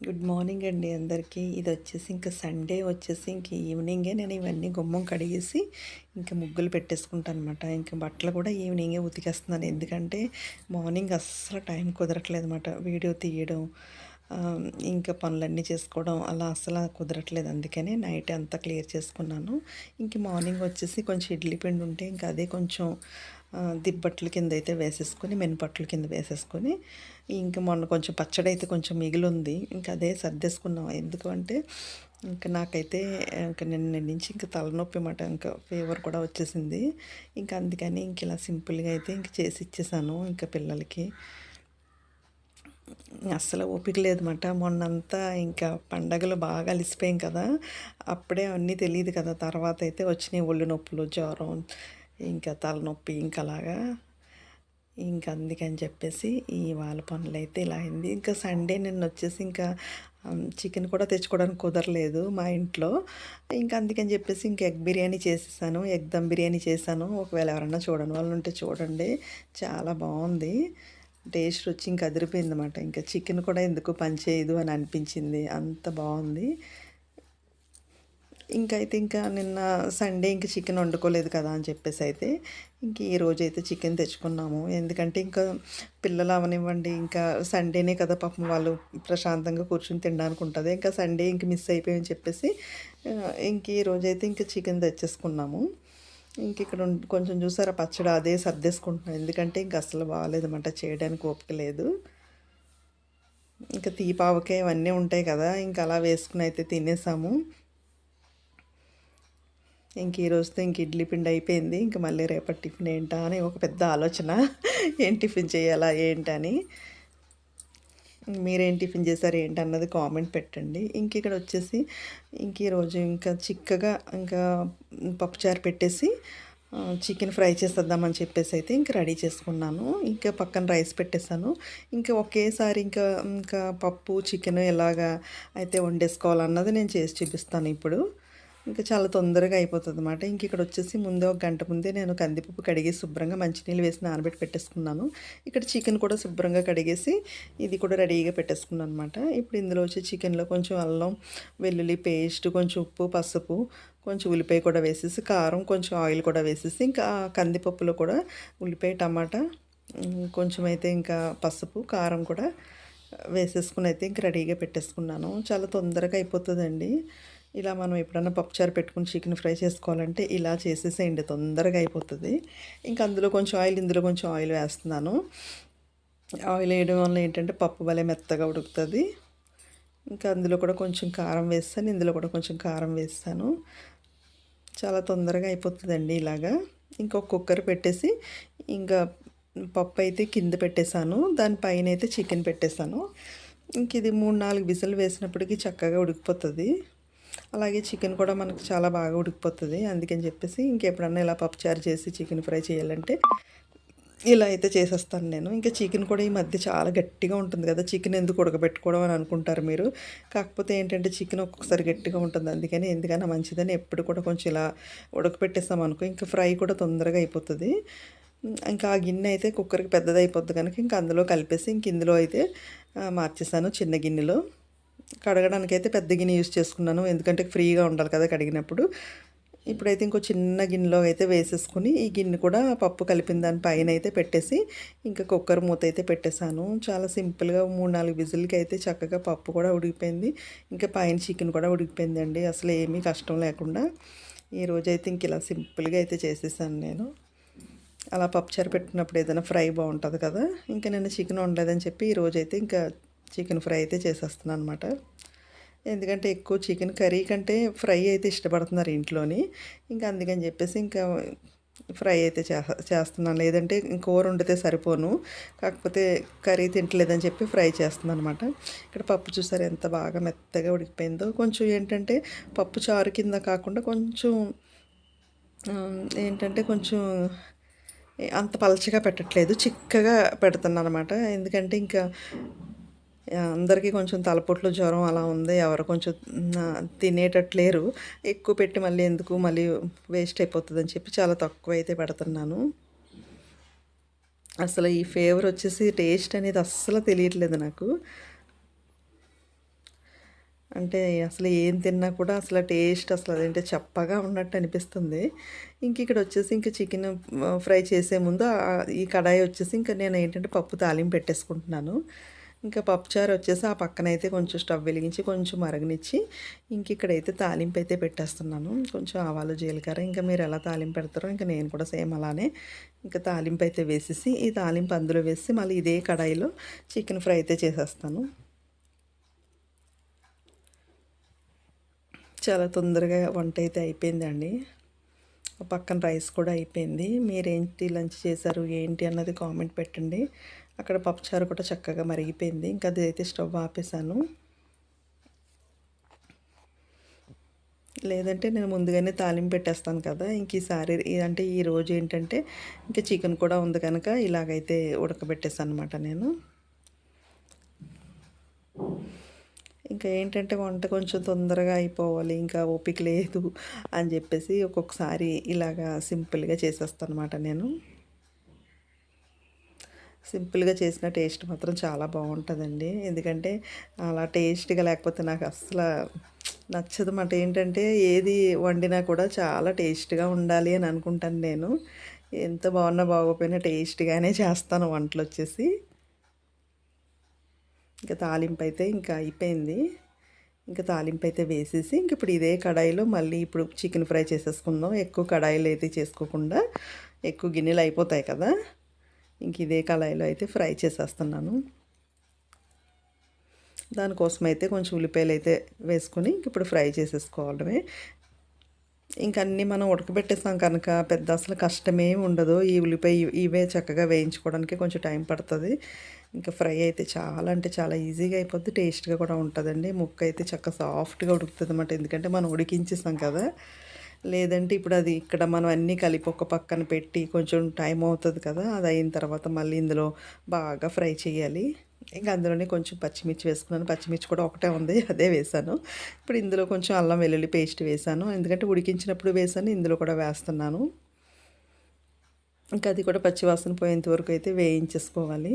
Good morning అండి అందరికీ. ఇది వచ్చేసి ఇంకా సండే వచ్చేసి ఇంక ఈవినింగే నేను ఇవన్నీ గుమ్మం కడిగేసి ఇంకా ముగ్గులు పెట్టేసుకుంటాను అనమాట ఇంకా బట్టలు కూడా ఈవినింగే ఉతికేస్తున్నాను. ఎందుకంటే మార్నింగ్ అస్సలు టైం కుదరట్లేదు అనమాట వీడియో తీయడం ఇంకా పనులన్నీ చేసుకోవడం అలా అసలు కుదరట్లేదు. అందుకనే నైట్ అంతా క్లియర్ చేసుకున్నాను. ఇంక మార్నింగ్ వచ్చేసి కొంచెం ఇడ్లీ పిండి ఉంటే ఇంకా అదే కొంచెం దిబ్బట్ల కింద అయితే వేసేసుకొని మెనుపట్ల కింద వేసేసుకొని ఇంకా మొన్న కొంచెం పచ్చడి అయితే కొంచెం మిగిలి ఉంది ఇంకా అదే సర్దేసుకున్నాం. ఎందుకు అంటే ఇంకా నాకైతే ఇంకా నిన్న నుంచి ఇంకా తలనొప్పి మాట ఇంకా ఫీవర్ కూడా వచ్చేసింది. ఇంకా అందుకని ఇంక ఇలా సింపుల్గా అయితే ఇంక చేసి ఇచ్చేసాను ఇంకా పిల్లలకి. అస్సలు ఓపిక లేదన్నమాట. మొన్నంతా ఇంకా పండగలు బాగా అలిసిపోయాం కదా. అప్పుడే అన్నీ తెలియదు కదా. తర్వాత అయితే వచ్చినాయి ఒళ్ళు నొప్పులు జ్వరం ఇంకా తలనొప్పి ఇంకా అలాగా ఇంకా అందుకని చెప్పేసి ఈ వాళ్ళ పనులు అయితే ఇలా అయింది. ఇంకా సండే నిన్న వచ్చేసి ఇంకా చికెన్ కూడా తెచ్చుకోవడానికి కుదరలేదు మా ఇంట్లో. ఇంకా అందుకని చెప్పేసి ఇంకా ఎగ్ బిర్యానీ చేసేసాను. ఎగ్ దమ్ బిర్యానీ చేశాను ఒకవేళ ఎవరన్నా చూడని వాళ్ళు ఉంటే చూడండి. చాలా బాగుంది. టేస్ట్ వచ్చి ఇంకా అదిరిపోయింది అనమాట ఇంకా చికెన్ కూడా ఎందుకు పనిచేయదు అని అనిపించింది. అంత బాగుంది. ఇంకైతే ఇంకా నిన్న సండే ఇంక చికెన్ వండుకోలేదు కదా అని చెప్పేసి అయితే ఇంక ఈ రోజైతే చికెన్ తెచ్చుకున్నాము. ఎందుకంటే ఇంకా పిల్లలు అవనివ్వండి ఇంకా సండేనే కదా పాపం వాళ్ళు ప్రశాంతంగా కూర్చుని తినడానికి ఉంటుంది. ఇంకా సండే ఇంక మిస్ అయిపోయామని చెప్పేసి ఇంక ఈ రోజైతే ఇంకా చికెన్ తెచ్చేసుకున్నాము. ఇంక ఇక్కడ ఉం- కొంచెం చూసారా పచ్చడి అదే సర్దేసుకుంటున్నాను. ఎందుకంటే ఇంక అసలు బాగాలేదన్నమాట చేయడానికి ఓపిక లేదు. ఇంకా తీపావకాయ ఇవన్నీ ఉంటాయి కదా ఇంకా అలా వేసుకుని అయితే తినేసాము. ఇంక ఈ రోజుతో ఇంక ఇడ్లీ పిండి అయిపోయింది. ఇంక మళ్ళీ రేపటి టిఫిన్ ఏంటా అని ఒక పెద్ద ఆలోచన. ఏం టిఫిన్ చేయాలా ఏంటని. మీరేం టిఫిన్ చేశారు ఏంటి అన్నది కామెంట్ పెట్టండి. ఇంక ఇక్కడ వచ్చేసి ఇంక ఈరోజు ఇంకా చిక్కగా ఇంకా పప్పుచారు పెట్టేసి చికెన్ ఫ్రై చేసేద్దామని చెప్పేసి అయితే ఇంకా రెడీ చేసుకున్నాను. ఇంకా పక్కన రైస్ పెట్టేశాను. ఇంకా ఒకేసారి ఇంకా ఇంకా పప్పు చికెన్ ఎలాగా అయితే వండేసుకోవాలన్నది నేను చేసి చూపిస్తాను ఇప్పుడు. ఇంకా చాలా తొందరగా అయిపోతుంది అనమాట ఇంక ఇక్కడ వచ్చేసి ముందే ఒక గంట ముందే నేను కందిపప్పు కడిగి శుభ్రంగా మంచినీళ్ళు వేసి నానబెట్టి పెట్టేసుకున్నాను. ఇక్కడ చికెన్ కూడా శుభ్రంగా కడిగేసి ఇది కూడా రెడీగా పెట్టేసుకున్నాను అనమాట ఇప్పుడు ఇందులో వచ్చి చికెన్లో కొంచెం అల్లం వెల్లుల్లి పేస్ట్ కొంచెం ఉప్పు పసుపు కొంచెం ఉల్లిపాయ కూడా వేసేసి కారం కొంచెం ఆయిల్ కూడా వేసేసి ఇంకా కందిపప్పులో కూడా ఉల్లిపాయ టమాటా కొంచెం అయితే ఇంకా పసుపు కారం కూడా వేసేసుకుని అయితే ఇంక రెడీగా పెట్టేసుకున్నాను. చాలా తొందరగా అయిపోతుందండి. ఇలా మనం ఎప్పుడన్నా పప్పుచారు పెట్టుకుని చికెన్ ఫ్రై చేసుకోవాలంటే ఇలా చేసేసేయండి తొందరగా అయిపోతుంది. ఇంకా అందులో కొంచెం ఆయిల్ ఇందులో కొంచెం ఆయిల్ వేస్తున్నాను. ఆయిల్ వేయడం వల్ల ఏంటంటే పప్పు భలే మెత్తగా ఉడుకుతుంది. ఇంకా అందులో కూడా కొంచెం కారం వేస్తాను ఇందులో కూడా కొంచెం కారం వేస్తాను. చాలా తొందరగా అయిపోతుందండి ఇలాగా. ఇంకొక కుక్కర్ పెట్టేసి ఇంకా పప్పు అయితే కింద పెట్టేశాను దానిపైన అయితే చికెన్ పెట్టేశాను. ఇంక ఇది మూడు నాలుగు విజిల్ వేసినప్పటికీ చక్కగా ఉడికిపోతుంది. అలాగే చికెన్ కూడా మనకు చాలా బాగా ఉడికిపోతుంది. అందుకని చెప్పేసి ఇంకెప్పుడన్నా ఇలా పప్పుచారు చేసి చికెన్ ఫ్రై చేయాలంటే ఇలా అయితే చేసేస్తాను నేను. ఇంకా చికెన్ కూడా ఈ మధ్య చాలా గట్టిగా ఉంటుంది కదా చికెన్ ఎందుకు ఉడకబెట్టుకోవడం అని అనుకుంటారు మీరు. కాకపోతే ఏంటంటే చికెన్ ఒక్కొక్కసారి గట్టిగా ఉంటుంది అందుకని ఎందుకైనా మంచిదని ఎప్పుడు కూడా కొంచెం ఇలా ఉడకపెట్టేస్తాం అనుకో ఇంకా ఫ్రై కూడా తొందరగా అయిపోతుంది. ఇంకా ఆ గిన్నె అయితే కుక్కర్కి పెద్దది అయిపోద్ది కనుక ఇంకా అందులో కలిపేసి ఇంక ఇందులో అయితే మార్చేసాను చిన్న గిన్నెలో. కడగడానికి అయితే పెద్ద గిన్నె యూస్ చేసుకున్నాను. ఎందుకంటే ఫ్రీగా ఉండాలి కదా కడిగినప్పుడు. ఇప్పుడైతే ఇంకో చిన్న గిన్నెలో అయితే వేసేసుకుని ఈ గిన్నె కూడా పప్పు కలిపిన దాని పైన అయితే పెట్టేసి ఇంకా కుక్కర్ మూత అయితే పెట్టేశాను. చాలా సింపుల్గా మూడు నాలుగు విజిల్కి అయితే చక్కగా పప్పు కూడా ఉడికిపోయింది. ఇంకా పైన చికెన్ కూడా ఉడికిపోయిందండి. అసలు ఏమీ కష్టం లేకుండా. ఈ రోజైతే ఇంక ఇలా సింపుల్గా అయితే చేసేసాను నేను. అలా పప్పుచారు పెట్టినప్పుడు ఏదైనా ఫ్రై బాగుంటుంది కదా. ఇంకా నేను చికెన్ వండలేదని చెప్పి ఈరోజు అయితే ఇంకా చికెన్ ఫ్రై అయితే చేసేస్తున్నాను అనమాట ఎందుకంటే ఎక్కువ చికెన్ కర్రీ కంటే ఫ్రై అయితే ఇష్టపడుతున్నారు ఇంట్లోని. ఇంకా అందుకని చెప్పేసి ఇంకా ఫ్రై అయితే చేస్తా చేస్తున్నాను. లేదంటే కూర వండితే సరిపోను. కాకపోతే కర్రీ తింటలేదని చెప్పి ఫ్రై చేస్తున్నాను అనమాట ఇక్కడ పప్పు చూసారు ఎంత బాగా మెత్తగా ఉడికిపోయిందో. కొంచెం ఏంటంటే పప్పు చారు కింద కాకుండా కొంచెం ఏంటంటే కొంచెం అంత పలచగా పెట్టట్లేదు. చిక్కగా పెడుతున్నాను అనమాట ఎందుకంటే ఇంకా అందరికీ కొంచెం తలపొట్లు జ్వరం అలా ఉంది. ఎవరు కొంచెం తినేటట్లేరు. ఎక్కువ పెట్టి మళ్ళీ ఎందుకు మళ్ళీ వేస్ట్ అయిపోతుందని చెప్పి చాలా తక్కువ అయితే పెడుతున్నాను. అసలు ఈ ఫ్లేవర్ వచ్చేసి టేస్ట్ అనేది అస్సలు తెలియట్లేదు నాకు. అంటే అసలు ఏం తిన్నా కూడా అసలు టేస్ట్ అసలు అదేంటే చప్పగా ఉన్నట్టు అనిపిస్తుంది. ఇంక ఇక్కడ వచ్చేసి ఇంకా చికెన్ ఫ్రై చేసే ముందు ఈ కడాయి వచ్చేసి ఇంకా నేను ఏంటంటే పప్పు తాలింపు పెట్టేసుకుంటున్నాను. ఇంకా పప్పుచారు వచ్చేసి ఆ పక్కన అయితే కొంచెం స్టవ్ వెలిగించి కొంచెం మరగనిచ్చి ఇంక ఇక్కడైతే తాలింపు అయితే పెట్టేస్తున్నాను. కొంచెం ఆవాలు జీలకర్ర ఇంకా మీరు ఎలా తాలింపు పెడతారో ఇంకా నేను కూడా సేమ్ అలానే ఇంకా తాలింపు అయితే వేసేసి ఈ తాలింపు అందులో వేసి మళ్ళీ ఇదే కడాయిలో చికెన్ ఫ్రై అయితే చేసేస్తాను. చాలా తొందరగా వంట అయితే అయిపోయిందండి. పక్కన రైస్ కూడా అయిపోయింది. మీరేంటి లంచ్ చేశారు? ఏంటి అన్నది కామెంట్ పెట్టండి. అక్కడ పప్పుచారు కూడా చక్కగా మరిగిపోయింది. ఇంకా అది అయితే స్టవ్ ఆపేసాను. లేదంటే నేను ముందుగానే తాలింపు పెట్టేస్తాను కదా. ఇంక ఈసారి అంటే ఈ రోజు ఏంటంటే ఇంకా చికెన్ కూడా ఉంది కనుక ఇలాగైతే ఉడకబెట్టేస్తాను అనమాట నేను. ఇంకా ఏంటంటే వంట కొంచెం తొందరగా అయిపోవాలి. ఇంకా ఓపిక లేదు అని చెప్పేసి ఒక్కొక్కసారి ఇలాగా సింపుల్గా చేసేస్తాను అనమాట నేను. సింపుల్గా చేసిన టేస్ట్ మాత్రం చాలా బాగుంటుందండి. ఎందుకంటే అలా టేస్ట్గా లేకపోతే నాకు అస్సలు నచ్చదు మాట. ఏంటంటే ఏది వండినా కూడా చాలా టేస్ట్గా ఉండాలి అని అనుకుంటాను నేను. ఎంత బాగున్నా బాగోపోయినా టేస్ట్గానే చేస్తాను వంటలు వచ్చేసి. ఇంకా తాలింపు అయితే ఇంకా అయిపోయింది. ఇంకా తాలింపు అయితే వేసేసి ఇంక ఇప్పుడు ఇదే కడాయిలో మళ్ళీ ఇప్పుడు చికెన్ ఫ్రై చేసేసుకుందాం. ఎక్కువ కడాయిలు అయితే చేసుకోకుండా ఎక్కువ గిన్నెలు అయిపోతాయి కదా. ఇంక ఇదే కళాయిలో అయితే ఫ్రై చేసేస్తున్నాను. దానికోసం అయితే కొంచెం ఉల్లిపాయలు అయితే వేసుకొని ఇంక ఇప్పుడు ఫ్రై చేసేసుకోవడమే. ఇంక అన్నీ మనం ఉడకబెట్టేస్తాం కనుక పెద్ద అసలు కష్టమేం ఉండదు. ఈ ఉల్లిపాయ ఇవే చక్కగా వేయించుకోవడానికి కొంచెం టైం పడుతుంది. ఇంకా ఫ్రై అయితే చాలా అంటే చాలా ఈజీగా అయిపోద్ది. టేస్ట్గా కూడా ఉంటుందండి. ముక్క అయితే చక్కగా సాఫ్ట్గా ఉడుకుతుంది అన్నమాట ఎందుకంటే మనం ఉడికించేస్తాం కదా. లేదంటే ఇప్పుడు అది ఇక్కడ మనం అన్నీ కలిపి ఒక పక్కన పెట్టి కొంచెం టైం అవుతుంది కదా అది అయిన తర్వాత మళ్ళీ ఇందులో బాగా ఫ్రై చేయాలి. ఇంకా అందులోనే కొంచెం పచ్చిమిర్చి వేసుకున్నాను. పచ్చిమిర్చి కూడా ఒకటే ఉంది అదే వేసాను. ఇప్పుడు ఇందులో కొంచెం అల్లం వెల్లుల్లి పేస్ట్ వేసాను. ఎందుకంటే ఉడికించినప్పుడు వేసాను ఇందులో కూడా వేస్తున్నాను. ఇంకా అది కూడా పచ్చివాసన పోయేంత వరకు అయితే వేయించేసుకోవాలి.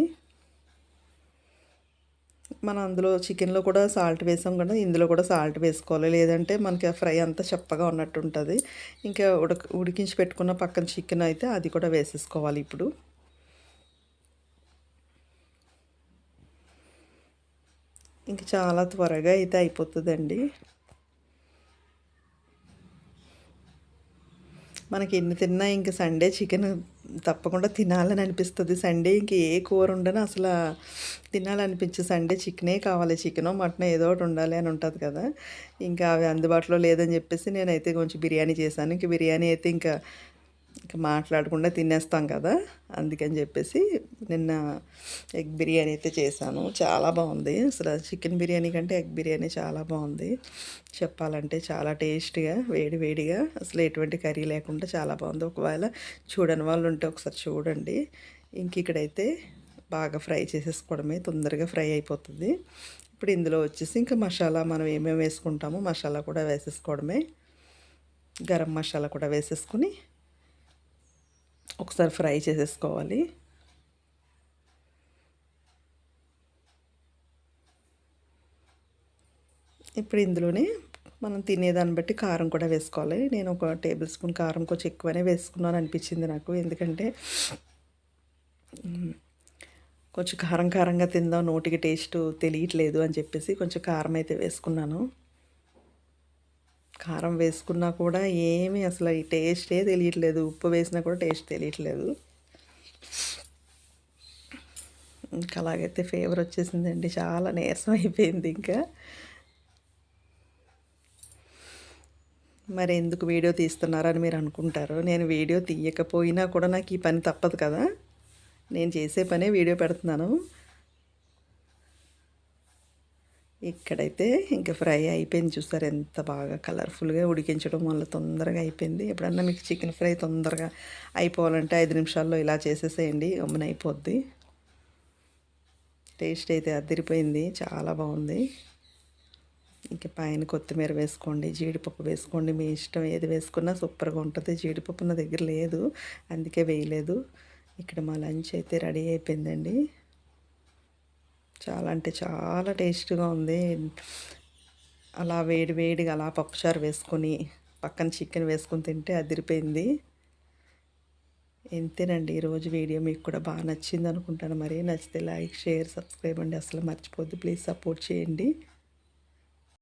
మనం అందులో చికెన్లో కూడా సాల్ట్ వేసాం కదా ఇందులో కూడా సాల్ట్ వేసుకోవాలి. లేదంటే మనకి ఆ ఫ్రై అంతా చప్పగా ఉన్నట్టు ఉంటుంది ఇంకా ఉడక ఉడికించి పెట్టుకున్న పక్కన చికెన్ అయితే అది కూడా వేసేసుకోవాలి ఇప్పుడు. ఇంక చాలా త్వరగా అయితే అయిపోతుందండి. మనకి ఎన్ని తిన్నా ఇంక సండే చికెన్ తప్పకుండా తినాలని అనిపిస్తుంది. సండే ఇంక ఏ కూర ఉండను అసలు తినాలనిపించే సండే చికెనే కావాలి. చికెనో మటన్ ఏదో ఒకటి ఉండాలి అని ఉంటుంది కదా. ఇంకా అవి అందుబాటులో లేదని చెప్పేసి నేనైతే కొంచెం బిర్యానీ చేశాను. ఇంక బిర్యానీ అయితే ఇంకా ఇంకా మాట్లాడకుండా తినేస్తాం కదా అందుకని చెప్పేసి నిన్న ఎగ్ బిర్యానీ అయితే చేశాను. చాలా బాగుంది. అసలు చికెన్ బిర్యానీ కంటే ఎగ్ బిర్యానీ చాలా బాగుంది. చెప్పాలంటే చాలా టేస్ట్గా వేడి వేడిగా అసలు ఎటువంటి కర్రీ లేకుండా చాలా బాగుంది. ఒకవేళ చూడని వాళ్ళు ఉంటే ఒకసారి చూడండి. ఇంక ఇక్కడైతే బాగా ఫ్రై చేసేసుకోవడమే తొందరగా ఫ్రై అయిపోతుంది. ఇప్పుడు ఇందులో వచ్చేసి ఇంకా మసాలా మనం ఏమేమి వేసుకుంటామో మసాలా కూడా వేసేసుకోవడమే. గరం మసాలా కూడా వేసేసుకుని ఒకసారి ఫ్రై చేసేసుకోవాలి. ఇప్పుడు ఇందులోనే మనం తినేదాన్ని బట్టి కారం కూడా వేసుకోవాలి. నేను ఒక టేబుల్ స్పూన్ కారం కొంచెం ఎక్కువనే వేసుకున్నాను అనిపించింది నాకు. ఎందుకంటే కొంచెం కారం కారంగా తిందాం నోటికి టేస్ట్ తెలియట్లేదు అని చెప్పేసి కొంచెం కారం అయితే వేసుకున్నాను. కారం వేసుకున్నా కూడా ఏమీ అసలు ఈ టేస్టే తెలియట్లేదు. ఉప్పు వేసినా కూడా టేస్ట్ తెలియట్లేదు. ఇంకా అలాగైతే ఫేవర్ వచ్చేసిందండి. చాలా నీరసం అయిపోయింది ఇంకా. మరి ఎందుకు వీడియో తీస్తున్నారని మీరు అనుకుంటారు. నేను వీడియో తీయకపోయినా కూడా నాకు ఈ పని తప్పదు కదా. నేను చేసే పనే వీడియో పెడుతున్నాను. ఇక్కడైతే ఇంకా ఫ్రై అయిపోయింది. చూసారు ఎంత బాగా కలర్ఫుల్గా ఉడికించడం వల్ల తొందరగా అయిపోయింది. ఎప్పుడన్నా మీకు చికెన్ ఫ్రై తొందరగా అయిపోవాలంటే ఐదు నిమిషాల్లో ఇలా చేసేసేయండి. గమ్మున అయిపోద్ది. టేస్ట్ అయితే అదిరిపోయింది. చాలా బాగుంది. ఇంకా పైన కొత్తిమీర వేసుకోండి జీడిపప్పు వేసుకోండి. మీ ఇష్టం ఏది వేసుకున్నా సూపర్గా ఉంటుంది. జీడిపప్పు నా దగ్గర లేదు. అందుకే వేయలేదు. ఇక్కడ మా లంచ్ అయితే రెడీ అయిపోయిందండి. చాలా అంటే చాలా టేస్ట్గా ఉంది. అలా వేడి వేడిగా అలా పప్పుచారు వేసుకొని పక్కన చికెన్ వేసుకొని తింటే అదిరిపోయింది. ఎంతేనండి ఈరోజు వీడియో మీకు కూడా బాగా నచ్చింది అనుకుంటాను. మరి నచ్చితే లైక్ షేర్ సబ్స్క్రైబ్ అండి. అసలు మర్చిపోద్దు ప్లీజ్ సపోర్ట్ చేయండి.